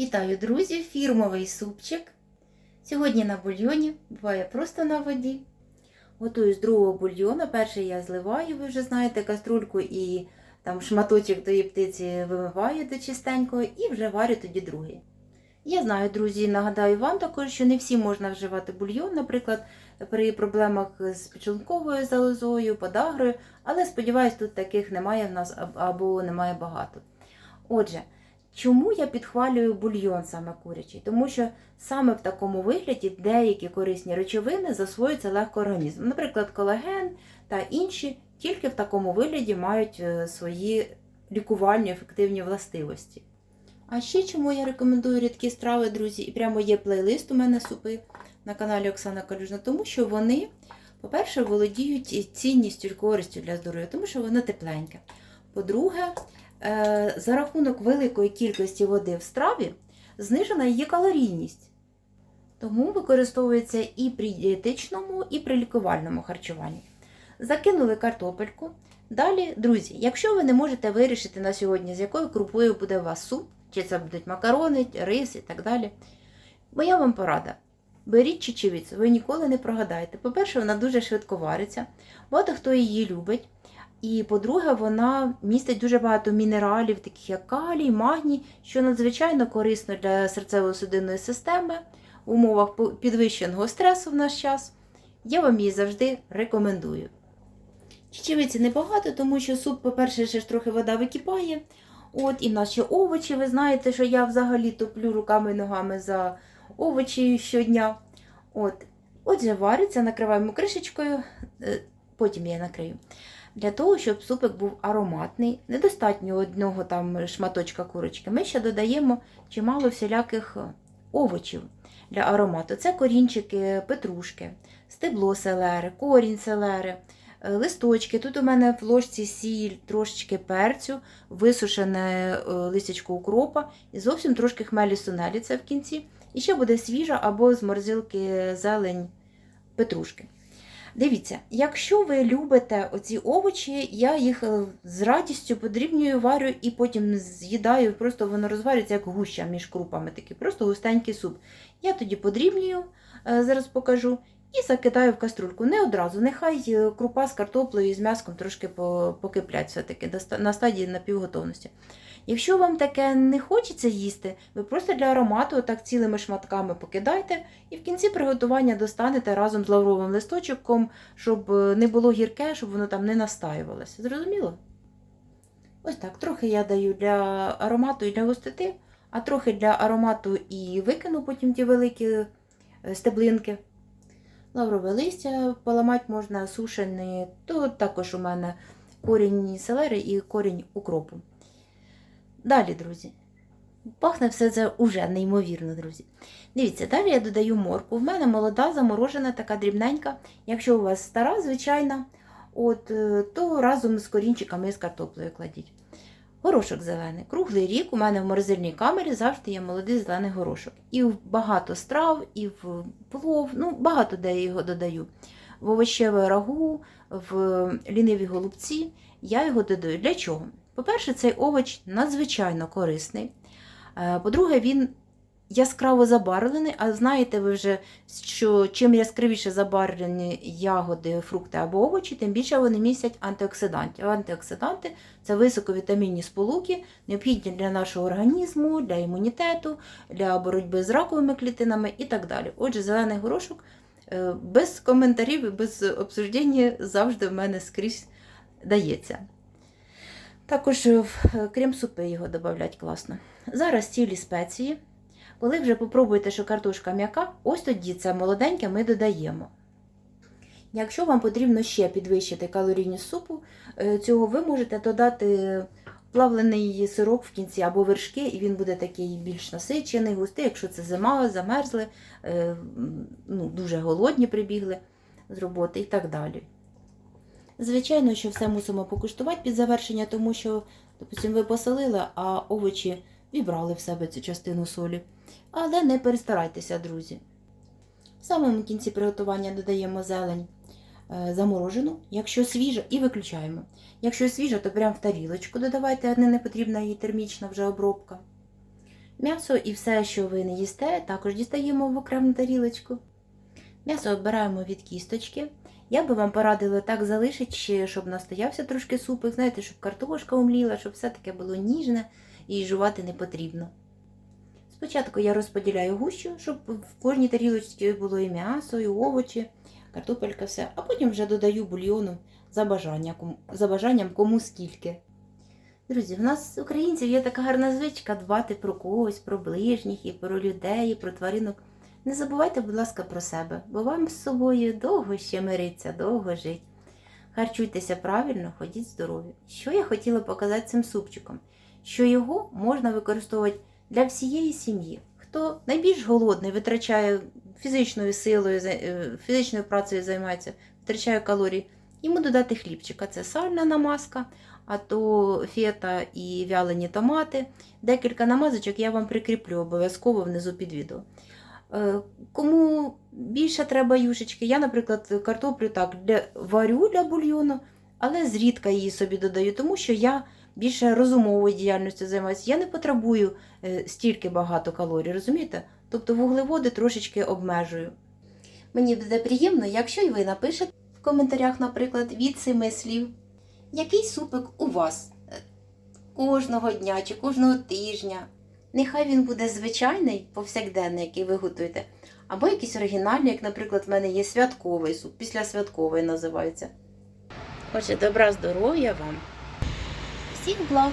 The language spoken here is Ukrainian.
Вітаю, друзі! Фірмовий супчик. Сьогодні на бульйоні, буває просто на воді. Готую з другого бульйону. Перший я зливаю, ви вже знаєте, каструльку і там шматочок тої птиці вимиваю до чистенького і вже варю тоді другий. Я знаю, друзі, нагадаю вам також, що не всі можна вживати бульйон, наприклад, при проблемах з підшлунковою залозою, подагрою, але сподіваюсь, тут таких немає в нас або немає багато. Отже, Чому я підхвалюю бульйон саме курячий? Тому що саме в такому вигляді деякі корисні речовини засвоюються легко організмом. Наприклад, колаген та інші тільки в такому вигляді мають е, свої лікувальні ефективні властивості. А ще чому я рекомендую рідкі страви, друзі, і прямо є плейлист у мене супи на каналі Оксана Калюжна, тому що вони, по-перше, володіють цінністю і користю для здоров'я, тому що воно тепленьке. По-друге, за рахунок великої кількості води в страві знижена її калорійність. Тому використовується і при дієтичному, і при лікувальному харчуванні. Закинули картопельку. Далі, друзі, якщо ви не можете вирішити на сьогодні, з якою крупою буде у вас суп, чи це будуть макарони, рис і так далі, моя вам порада. Беріть чечевицю, ви ніколи не прогадаєте. По-перше, вона дуже швидко вариться, багато хто її любить. І по-друге, вона містить дуже багато мінералів, таких як калій, магній, що надзвичайно корисно для серцево-судинної системи в умовах підвищеного стресу в наш час. Я вам її завжди рекомендую. Чечевиці небагато, тому що суп, по-перше, ще ж трохи вода википає. От, і ще овочі. Ви знаєте, що я взагалі топлю руками і ногами за овочі щодня. От. Отже, вариться, накриваємо кришечкою, е, потім я накрию. Для того, щоб супик був ароматний, недостатньо одного там шматочка курочки. Ми ще додаємо чимало всіляких е, овочів для аромату. Це корінчики петрушки, стебло селери, корінь селери, е, листочки. Тут у мене в ложці сіль, трошечки перцю, висушене е, листячко укропа і зовсім трошки хмелі сунелі це в кінці. І ще буде свіжа або з морзилки зелень петрушки. Дивіться, якщо ви любите оці овочі, я їх е, з радістю подрібнюю, варю і потім з'їдаю, просто воно розварюється як гуща між крупами, такий просто густенький суп. Я тоді подрібнюю, е, зараз покажу, і закидаю в каструльку. Не одразу, нехай е, крупа з картоплею і з м'яском трошки покиплять все-таки на стадії напівготовності. Якщо вам таке не хочеться їсти, ви просто для аромату так цілими шматками покидайте і в кінці приготування достанете разом з лавровим листочком, щоб е, не було гірке, щоб воно там не настаювалося. Зрозуміло? Ось так, трохи я даю для аромату і для густоти, а трохи для аромату і викину потім ті великі е, стеблинки. Лаврове листя поламати можна сушене, то також у мене корінь селери і корінь укропу. Далі, друзі. Пахне все це уже неймовірно, друзі. Дивіться, далі я додаю морку. В мене молода, заморожена, така дрібненька. Якщо у вас стара, звичайна, от, е, то разом з корінчиками і з картоплею кладіть. Горошок зелений. Круглий рік у мене в морозильній камері завжди є молодий зелений горошок. І в багато страв, і в плов, ну, багато де я його додаю. В овочеве рагу, в ліниві голубці я його додаю. Для чого? По-перше, цей овоч надзвичайно корисний. Е, По-друге, він яскраво забарвлений, а знаєте ви вже, що чим яскравіше забарвлені ягоди, фрукти або овочі, тим більше вони містять антиоксидантів. Антиоксиданти це високовітамінні сполуки, необхідні для нашого організму, для імунітету, для боротьби з раковими клітинами і так далі. Отже, зелений горошок е, без коментарів і без обсуждення завжди в мене скрізь дається. Також е, в е, крем-супи його додають класно. Зараз цілі спеції. Коли вже попробуєте, що картошка м'яка, ось тоді це молоденьке ми додаємо. Якщо вам потрібно ще підвищити калорійність супу, е, цього ви можете додати плавлений сирок в кінці або вершки, і він буде такий більш насичений, густий, якщо це зима, замерзли, ну, дуже голодні прибігли з роботи і так далі. Звичайно, що все мусимо покуштувати під завершення, тому що, допустим, ви посолили, а овочі вібрали в себе цю частину солі. Але не перестарайтеся, друзі. В самому кінці приготування додаємо зелень е, заморожену, якщо свіжа, і виключаємо. Якщо свіжа, то прямо в тарілочку додавайте, не потрібна їй термічна вже обробка. М'ясо і все, що ви не їсте, також дістаємо в окрему тарілочку. М'ясо обираємо від кісточки. Я би вам порадила так залишити, щоб настоявся трошки супик, знаєте, щоб картошка умліла, щоб все таке було ніжне і жувати не потрібно. Спочатку я розподіляю гущу, щоб в кожній тарілочці було і м'ясо, і овочі, картопелька, все, а потім вже додаю бульйону за, бажання, за бажанням кому скільки. Друзі, в нас, українців, є така гарна звичка дбати про когось, про ближніх, і про людей, і про тваринок. Не забувайте, будь ласка, про себе, бо вам з собою довго ще мириться, довго жить. Харчуйтеся правильно, ходіть здорові. Що я хотіла показати цим супчиком? Що його можна використовувати для всієї сім'ї. Хто найбільш голодний, витрачає фізичною силою, е, фізичною працею займається, витрачає калорії, йому додати хлібчика. Це сальна намазка, а то фета і вялені томати. Декілька намазочок я вам прикріплю обов'язково внизу під відео. Е, Кому більше треба юшечки, я, наприклад, картоплю так для, варю для бульйону, але зрідка її собі додаю, тому що я більше розумовою діяльністю займаюся. Я не потребую е, стільки багато калорій, розумієте? Тобто вуглеводи трошечки обмежую. Мені буде приємно, якщо й ви напишете в коментарях, наприклад, від семи слів, який супик у вас е, кожного дня чи кожного тижня. Нехай він буде звичайний, повсякденний, який ви готуєте, або якийсь оригінальний, як, наприклад, в мене є святковий суп, післясвятковий називається. Отже, добра здоров'я вам! Всіх благ!